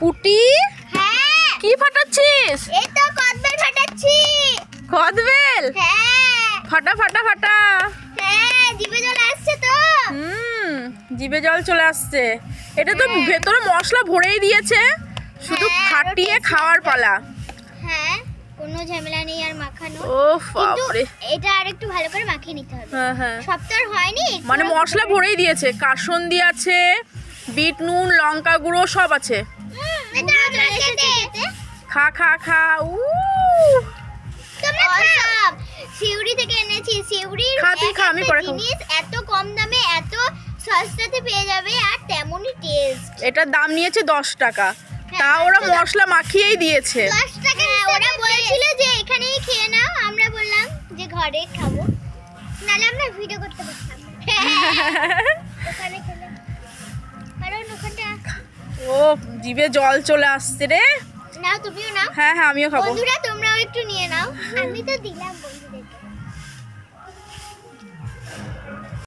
পুটি? হ্যাঁ। কি ফাটাচ্ছিস? এই তো কদবেল ফাটাচ্ছি। কদবেল? হ্যাঁ। ফাটা ফাটা ফাটা। হ্যাঁ জিভে জল আসছে তো। হুম জিভে জল চলে আসছে। এটা তো ভেতরে মশলা ভরেই দিয়েছে। শুধু হ্যাঁ, ফাটিয়ে খাওয়ার পালা। হ্যাঁ কোনো ঝামেলা নেই আর মাখানো। ও বাপরে। এটা আর একটু ভালো করে মাখিয়ে নিতে হবে। হ্যাঁ হ্যাঁ। সব তো হয়নি মানে মশলা ভরেই দিয়েছে। কাসন্দি আছে বিট নুন লঙ্কা গুঁড়ো সব আছে। খা খা খা উ সিউড়ি থেকে এনেছি। খাব। জিনিস এত কম দামে এত সস্তাতে পেয়ে যাবে আর তেমনই টেস্ট এটার দাম নিয়েছে দশ টাকা। হ্যাঁ, তা ওরা মশলা মাখিয়েই দিয়েছে। দশ টাকা ওরা বলেছিল যে এখানেই খেয়ে নাও আমরা বললাম যে ঘরে খাব। নাহলে আমরা ভিডিও করতে পারতাম। ওখানে জিভে জল চলে আসছে রে। না তুমিও না হ্যাঁ হ্যাঁ আমিও খাব। বন্ধুরা তোমরাও একটু নিয়ে নাও। আমি তো দিলাম